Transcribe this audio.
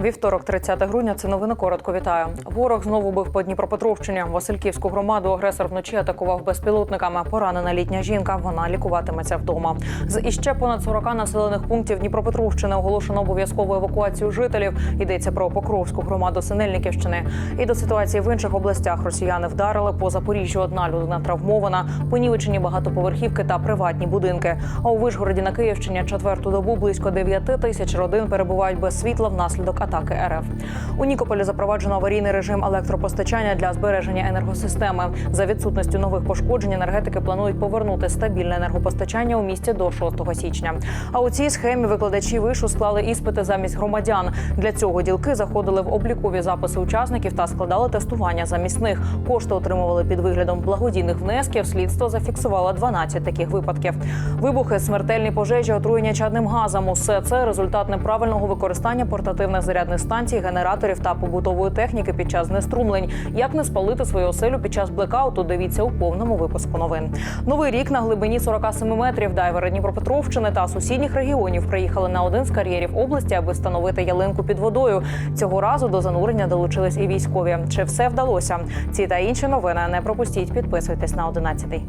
Вівторок, 30 грудня. Це новини коротко вітаю. Ворог знову бив по Дніпропетровщині. Васильківську громаду агресор вночі атакував безпілотниками. Поранена літня жінка. Вона лікуватиметься вдома. З іще понад 40 населених пунктів Дніпропетровщини оголошено обов'язкову евакуацію жителів. Йдеться про Покровську громаду Синельниківщини. І до ситуації в інших областях росіяни вдарили по Запоріжжю. Одна людина травмована, понівечені багатоповерхівки та приватні будинки. А у Вишгороді на Київщині четверту добу близько 9 тисяч родин перебувають без світла внаслідок атаки РФ. У Нікополі запроваджено аварійний режим електропостачання для збереження енергосистеми. За відсутністю нових пошкоджень енергетики планують повернути стабільне енергопостачання у місті до 6 січня. А у цій схемі викладачі вишу склали іспити замість громадян. Для цього ділки заходили в облікові записи учасників та складали тестування замість них. Кошти отримували під виглядом благодійних внесків. Слідство зафіксувало 12 таких випадків. Вибухи, смертельні пожежі, отруєння чадним газом. Усе це результат неправильного використання портативних зарядних станцій, генераторів та побутової техніки під час знеструмлень. Як не спалити свою оселю під час блекауту? Дивіться у повному випуску новин. Новий рік на глибині 47 метрів. Дайвери Дніпропетровщини та сусідніх регіонів приїхали на один з кар'єрів області, аби встановити ялинку під водою. Цього разу до занурення долучились і військові. Чи все вдалося? Ці та інші новини не пропустіть. Підписуйтесь на 11.